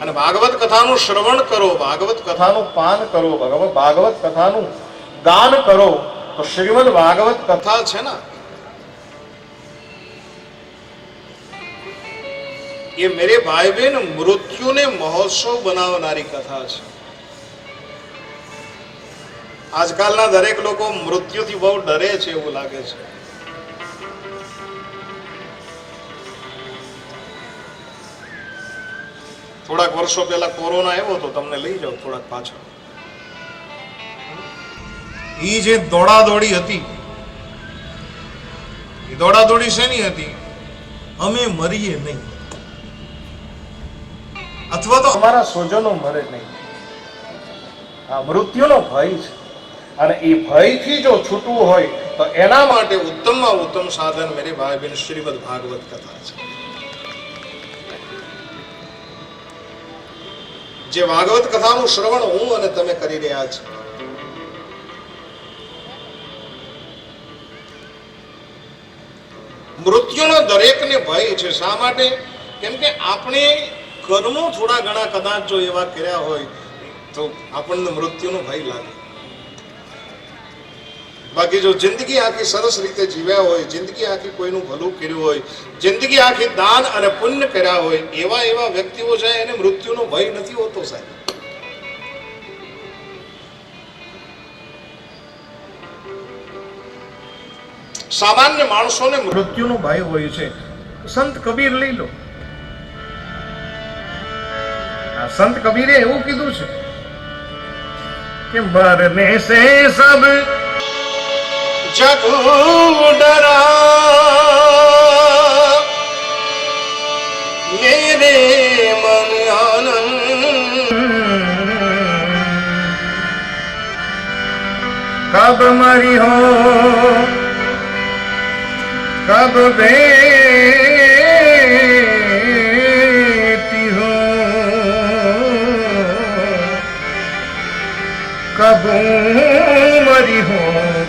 અને ભાગવત કથાનું શ્રવણ કરો, ભાગવત કથાનું પાન કરો ભગવત ભાગવત કથાનું ગાન કરો, તો શ્રીમદ ભાગવત કથા છે ને? એ મેરે ભાઈ બહેન મૃત્યુને મહોત્સવ બનાવનારી કથા છે. આજકાલના દરેક લોકો મૃત્યુથી બહુ ડરે છે એવું લાગે છે. થોડાક વર્ષો પહેલા કોરોના આવ્યો તો તમને લઈ જાઓ થોડાક પાછળ. ઈ જે દોડાદોડી હતી, એ દોડાદોડી શેની હતી? અમે મરીએ નહીં. અથવા તો અમારા સ્વજનો મરે નહીં. આ મૃત્યુનો ભય છે. અને એ ભયથી જો છૂટવું હોય, તો એના માટે ઉત્તમમાં ઉત્તમ સાધન મેરી ભાઈ બહેન શ્રીમદ ભાગવત કથા છે. જે ભાગવત કથાનું શ્રવણ હું અને તમે કરી રહ્યા છો. મૃત્યુનો દરેકને ભય છે. શા માટે? કેમ કે આપણે કર્મો થોડા ઘણા કદાચ જો એવા કર્યા હોય, તો આપણને મૃત્યુનો ભય લાગે. બાકી જો જિંદગી આખી સરસ રીતે જીવ્યા હોય, જિંદગી આખી કોઈનું ભલું કર્યું હોય, જિંદગી આખી દાન અને પુણ્ય કર્યા હોય, એવા એવા વ્યક્તિઓ છે એને મૃત્યુનો ભય નથી હોતો સાહેબ. સામાન્ય માણસોને મૃત્યુનો ભય હોય છે. સંત કબીર લઈ લો. સંત કબીરે એવું કીધું છે કે મરને સે સબ જગું ડરા. મેરે મન આનંદ. કબ મરી હો કબ ભે कब मरी हो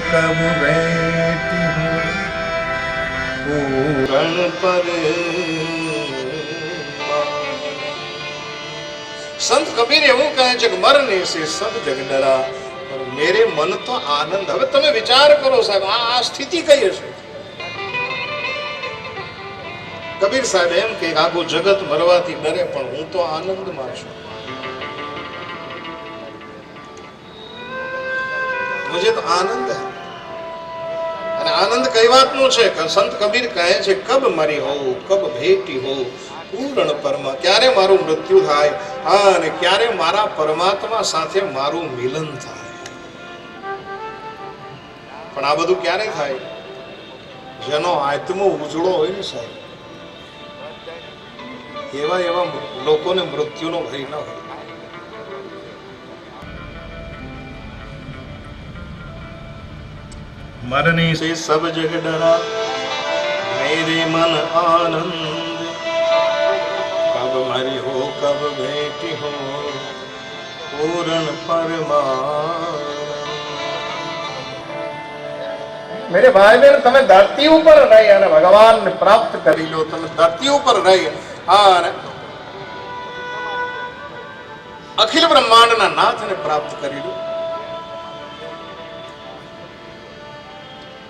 कब बेटी हो पूरण पर સંત કબીર એવું કહે છે કે મરને સે સબ જગ ડરા પર મેરે મન તો આનંદ હવે તમે વિચાર કરો સાહેબ આ આ સ્થિતિ કઈ હશે કબીર સાહેબ એમ કે આખું જગત મરવાથી ડરે પણ હું તો આનંદમાં છું મુજે તો આનંદ હે. અને આનંદ કઈ વાતનો છે? સંત કબીર કહે છે કબ મરી હોઉં કબ ભેટી હોઉં પૂર્ણ પરમા ક્યારે મારું મૃત્યુ થાય? હા, અને ક્યારે મારા પરમાત્મા સાથે મારું મિલન થાય? પણ આ બધું ક્યારે થાય? જેનો આત્મો ઉજળો હોય ને સાહેબ એવા એવા લોકોને મૃત્યુનો ભય ન હોય. मरने से सब जग डरा मेरे मन आनंद कब मरी हो कब बेटी हो पूर्ण परमान મેરે ભાઈ બહેન તમે ધરતી ઉપર રહી અને ભગવાનને પ્રાપ્ત કરી લો તમે ધરતી ઉપર રહી હા અને અખિલ બ્રહ્માંડના નાથને પ્રાપ્ત કરી લો